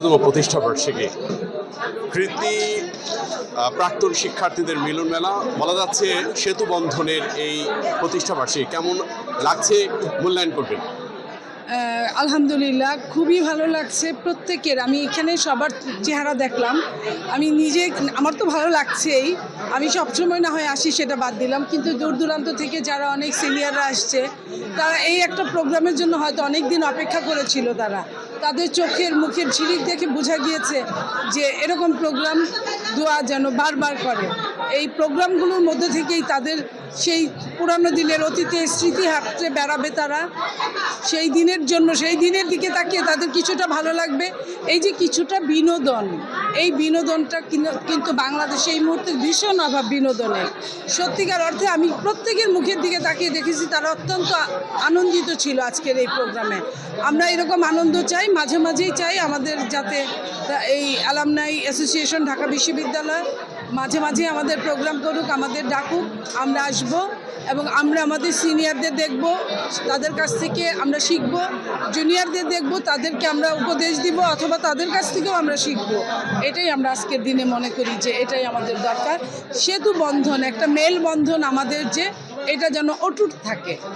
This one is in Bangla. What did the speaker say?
প্রতিষ্ঠা বার্ষিকী। কৃতি প্রাক্তন শিক্ষার্থীদের মিলন মেলা, বলা যাচ্ছে সেতু বন্ধনের এই প্রতিষ্ঠা বার্ষিকী। কেমন লাগছে? মূল্যায়ন করবেন। আলহামদুলিল্লাহ, খুবই ভালো লাগছে প্রত্যেকের। আমি এখানে সবার চেহারা দেখলাম। আমি নিজে আমার তো ভালো লাগছেই। আমি সবসময় না হয় আসি, সেটা বাদ দিলাম। কিন্তু দূর দূরান্ত থেকে যারা অনেক সিনিয়ররা আসছে, তারা এই একটা প্রোগ্রামের জন্য হয়তো অনেক দিন অপেক্ষা করেছিল তারা। তাদের চোখের, মুখের ঝিলিক দেখে বোঝা গিয়েছে যে এরকম প্রোগ্রাম দোয়া যেন বারবার করে। এই প্রোগ্রামগুলোর মধ্যে থেকেই তাদের সেই পুরানো দিনের অতীতে স্মৃতি হাঁটতে বেড়াবে তারা। সেই দিনের জন্য, সেই দিনের দিকে তাকিয়ে তাদের কিছুটা ভালো লাগবে। এই যে কিছুটা বিনোদন, এই বিনোদনটা কিন- কিন্তু বাংলাদেশে এই মুহূর্তে ভীষণ অভাব বিনোদনের সত্যিকার অর্থে আমি প্রত্যেকের মুখের দিকে তাকিয়ে দেখেছি, তারা অত্যন্ত আনন্দিত ছিল আজকের এই প্রোগ্রামে আমরা এরকম আনন্দ চাই মাঝে মাঝেই চাই আমাদের যাতে এই অ্যালামনাই অ্যাসোসিয়েশন, ঢাকা বিশ্ববিদ্যালয় মাঝে মাঝে আমাদের প্রোগ্রাম করুক, আমাদের ডাকুক, আমরা আসব এবং আমরা আমাদের সিনিয়রদের দেখব, তাদের কাছ থেকে আমরা শিখব, জুনিয়রদের দেখব, তাদেরকে আমরা উপদেশ দিব অথবা তাদের কাছ থেকেও আমরা শিখব। এটাই আমরা আজকের দিনে মনে করি যে এটাই আমাদের দরকার। সেতু বন্ধন, একটা মেল বন্ধন আমাদের যে এটা যেন অটুট থাকে।